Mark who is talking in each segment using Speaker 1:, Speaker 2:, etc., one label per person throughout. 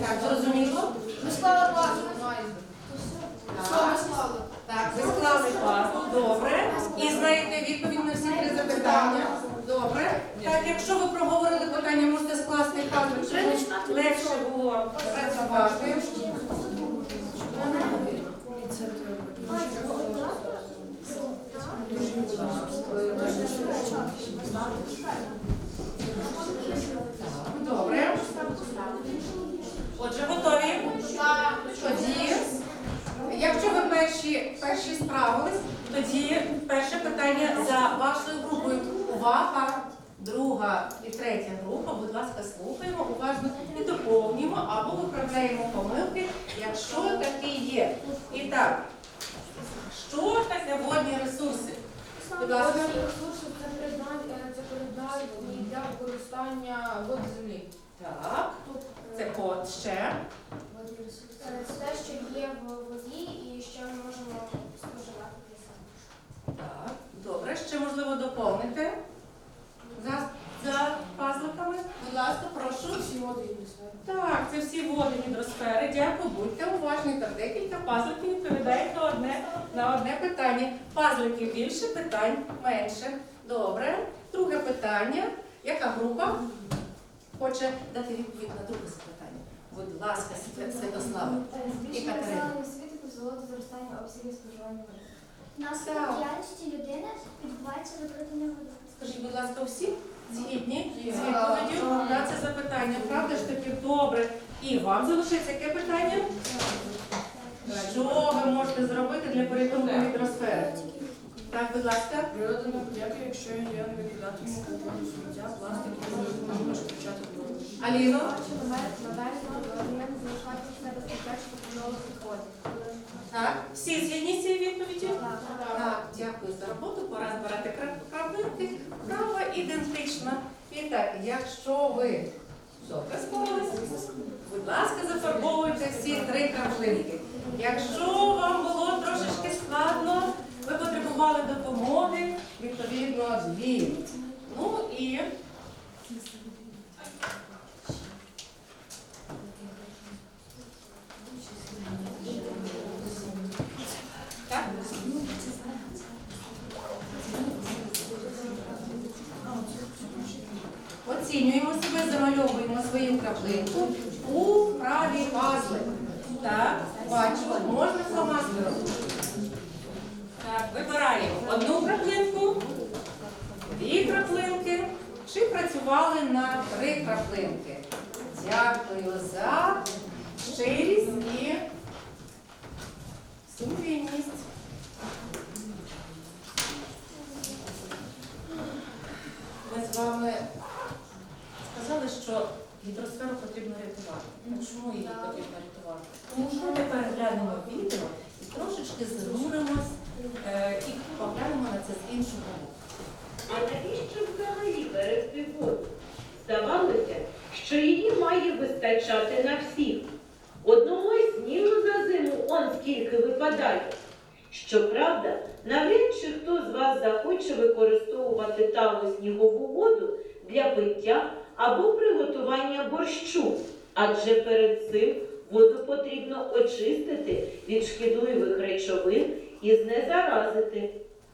Speaker 1: Так, зрозуміло?
Speaker 2: Ми склали пазл.
Speaker 1: Так. Ви склали пазл, добре. І знаєте відповідь на всі три запитання. Добре. Так, якщо ви проговорили питання, можете скласти щоб легше було працювати. Добре. Отже, готові? Тоді, якщо ви перші, перші справились, тоді перше питання за вашою групою. Увага! Друга і третя група, будь ласка, слухаємо уважно і доповнюємо або виправляємо помилки, якщо такі є. І так, що таке водні ресурси? Будь ласка.
Speaker 2: Водні ресурси це придатні це придатні для використання води землі.
Speaker 1: Так, це от ще. Водні ресурси.
Speaker 3: Це те, що є в воді і що ми можемо споживати для себе.
Speaker 1: Так, добре, ще можливо доповнити. За, за пазликами, будь ласка, прошу.
Speaker 2: Всі води і ліси.
Speaker 1: Так, це всі води гідросфери. Дякую, будьте уважні. Та декілька пазликів відповідають на одне, на одне питання. Пазликів більше, питань менше. Добре. Друге питання. Яка група хоче дати відповідь на друге запитання? Будь ласка, Свя- Святослава.
Speaker 3: Збільшення населення світу призвело до зростання обсягів споживання води. Наслідок
Speaker 1: Так.
Speaker 3: діяльності людини відбувається викрадення води.
Speaker 1: Скажіть, будь ласка, всі згідні з відповіддю на це запитання? Правда ж таки добре. І вам залишиться яке питання? Що ви можете зробити для порятунку гідросфери? Так, будь ласка.
Speaker 2: Природа не подяка, якщо я не викидатиму воду сміття, пластик і можу почати воду.
Speaker 1: Аліно? Так. Всі згідні з цією відповіддю?
Speaker 3: Так.
Speaker 1: Дякую за роботу. Пора збирати кра- краплинки. Права ідентична. І так, якщо ви добре справилися, будь ласка, зафарбовуйте всі три краплинки. Якщо вам було трошечки складно, ви потребували допомоги, відповідно, дві. Ну і так. Оцінюємо себе, замальовуємо свою краплинку у правій пазли. Так, бачу, можна фломастером. Так, вибираємо одну краплинку, дві краплинки, чи працювали на три краплинки. Дякую за щирість і сумлінність. Ми з вами сказали, що гідросферу потрібно рятувати. А чому її потрібно рятувати? Тому що ми переглянемо відео і трошечки зануримось е, і поглянемо на це з іншого боку.
Speaker 4: А навіщо взагалі берегти воду? Здавалося, що її має вистачати на всіх. Одного снігу за зиму он скільки випадає. Щоправда, навряд чи хто з вас захоче використовувати талу снігову воду для пиття або приготування борщу, адже перед цим воду потрібно очистити від шкідливих речовин і знезаразити.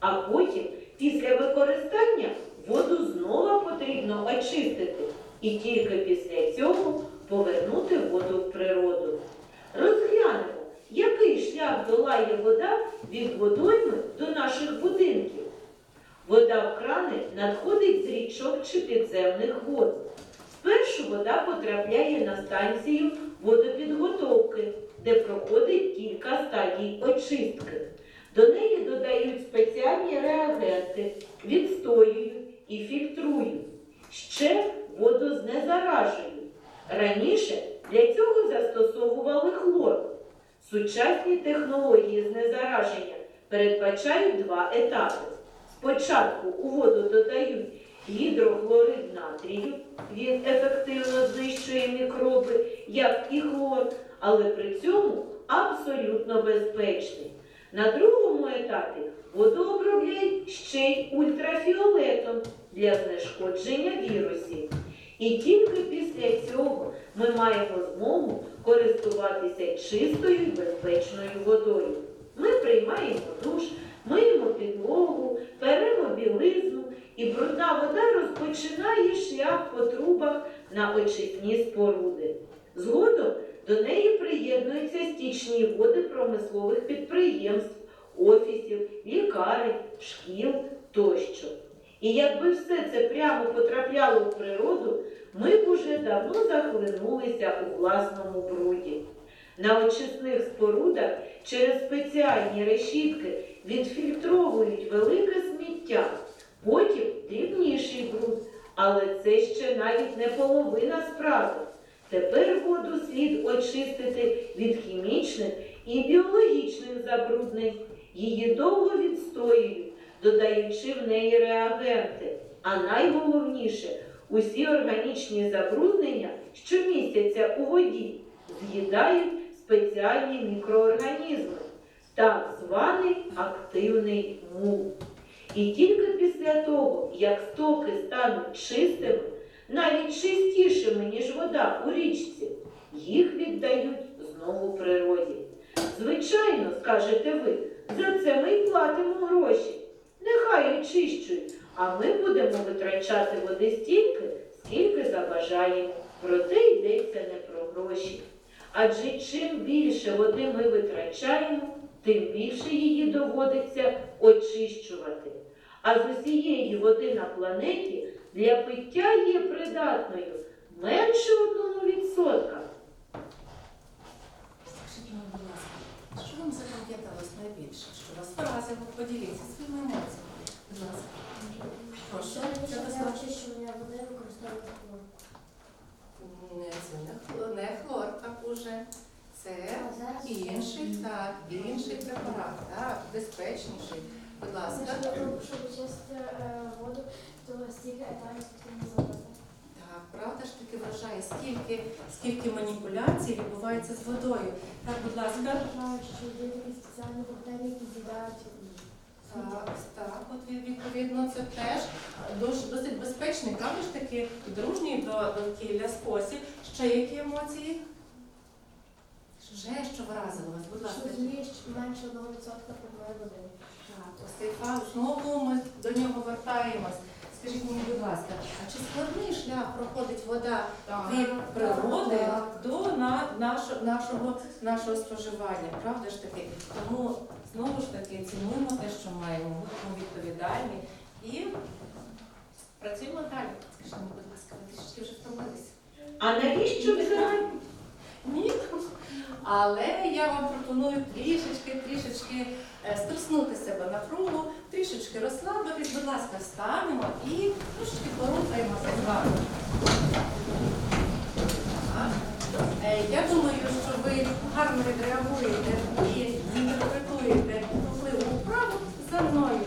Speaker 4: А потім, після використання, воду знову потрібно очистити і тільки після цього повернути воду в природу. Розглянемо, який шлях долає вода від водойми до наших будинків. Вода в крани надходить з річок чи підземних вод. Спершу вода потрапляє на станцію водопідготовки, де проходить кілька стадій очистки. До неї додають спеціальні реагенти, відстоюють і фільтрують. Ще воду знезаражують. Раніше для цього застосовували хлор. Сучасні технології знезараження передбачають два етапи. Спочатку у воду додають гідрохлорид натрію, він ефективно знищує мікроби, як і хлор, але при цьому абсолютно безпечний. На другому етапі воду обробляють ще й ультрафіолетом для знешкодження вірусів. І тільки після цього ми маємо змогу користуватися чистою і безпечною водою. Ми приймаємо розпочинає шлях по трубах на очисні споруди. Згодом до неї приєднуються стічні води промислових підприємств, офісів, лікарень, шкіл тощо. І якби все це прямо потрапляло в природу, ми б уже давно захлинулися у власному бруді. На очисних спорудах через спеціальні решітки відфільтровують велике сміття, потім дрібніший бруд, але це ще навіть не половина справи. Тепер воду слід очистити від хімічних і біологічних забруднень. Її довго відстоюють, додаючи в неї реагенти. А найголовніше, усі органічні забруднення, що містяться у воді, з'їдають спеціальні мікроорганізми, так званий активний мул. І тільки після того, як стоки стануть чистими, навіть чистішими, ніж вода у річці, їх віддають знову природі. Звичайно, скажете ви, за це ми й платимо гроші. Нехай очищують, а ми будемо витрачати води стільки, скільки забажаємо. Проте йдеться не про гроші. Адже чим більше води ми витрачаємо, тим більше її доводиться очищувати. А з усієї води на планеті для пиття є придатною менше одного відсотка.
Speaker 1: Скажіть мені, будь ласка, що вам запам'яталось найбільше? Що вас вразило? Поділіться своїми емоціями. Будь ласка. Прошу.
Speaker 3: Для
Speaker 1: Святослав.
Speaker 3: очищування води використовувати хлор?
Speaker 1: Не, це не хлор, не хлор, так уже. Це інший, так, інший препарат, так, безпечніший. Будь ласка.
Speaker 3: ж для щоб очистити е, воду, то стільки етапів потрібно зробити.
Speaker 1: Так, правда ж таки вражає, скільки, скільки маніпуляцій відбувається з водою. Так, будь ласка.
Speaker 3: Я Вважаю, що є такі спеціальні бактерії, які з'їдають.
Speaker 1: Так, так, от відповідно це теж досить, безпечний, правда ж таки, дружній до довкілля спосіб. Ще які емоції? Вже що вразило вас, будь ласка.
Speaker 3: Що змієш менше одного відсотка питної води.
Speaker 1: Ось цей факт, знову ми до нього вертаємось. Скажіть мені, будь ласка, а чи складний шлях проходить вода від природи до на, нашо- нашого, нашого споживання? Правда ж таки? Тому знову ж таки цінуємо те, що маємо, будемо відповідальні і працюємо далі. Скажіть мені, будь ласка, ви трішки вже втомилися?
Speaker 4: А навіщо взагалі?
Speaker 1: Але я вам пропоную трішечки, трішечки е, струснути себе напругу, трішечки розслабитись. Будь ласка, встанемо і трошечки порухаємося з вами. Е, Я думаю, що ви гарно відреагуєте і інтерпретуєте впливу вправу за мною.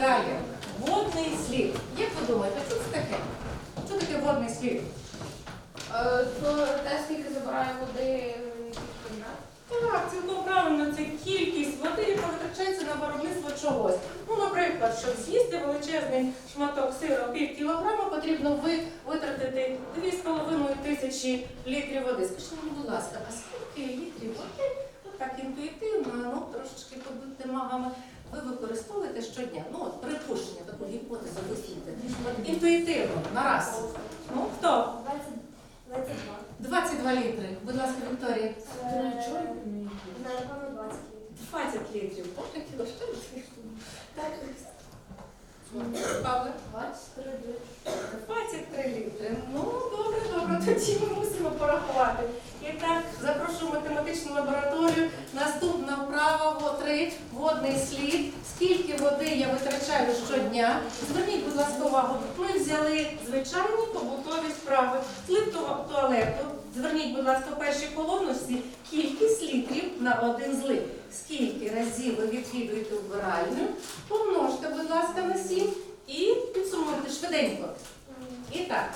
Speaker 1: Далі. Водний слід. Як ви думаєте, що це таке? Що таке водний слід?
Speaker 2: Е, то те, скільки забирає води
Speaker 1: Так, Так, цілком правильно, це кількість води, яка витрачається на виробництво чогось. Ну, Наприклад, щоб з'їсти величезний шматок сира пів кілограма, потрібно витратити 2,5 тисячі літрів води. Скажіть, мені, будь ласка, а скільки літрів води? От так інтуїтивно, ну трошечки побути магами ви використовуєте щодня? Ну, от припущення, таку гіпотезу висвітлити. От інтуїтивно, на раз. Ну, хто?
Speaker 3: 20, 22.
Speaker 1: 22 літри. Будь ласка, Вікторія.
Speaker 3: Напевно, 20 літрів.
Speaker 1: 20 літрів. Боже, кіло, що ти? Так. Павло?
Speaker 3: 23 літри.
Speaker 1: 23 літри. Ну, добре, добре, тоді ми мусимо порахувати. І так, запрошую математичну лабораторію. Наступна вправа во 3, водний слід. Скільки води я витрачаю щодня? Зверніть, будь ласка, увагу. Ми взяли звичайні побутові справи. Злив туалету. Зверніть, будь ласка, в першій колонці кількість літрів на один злив. Скільки разів ви відвідуєте вбиральню? Помножте, будь ласка, на 7 і підсумуйте швиденько. І так.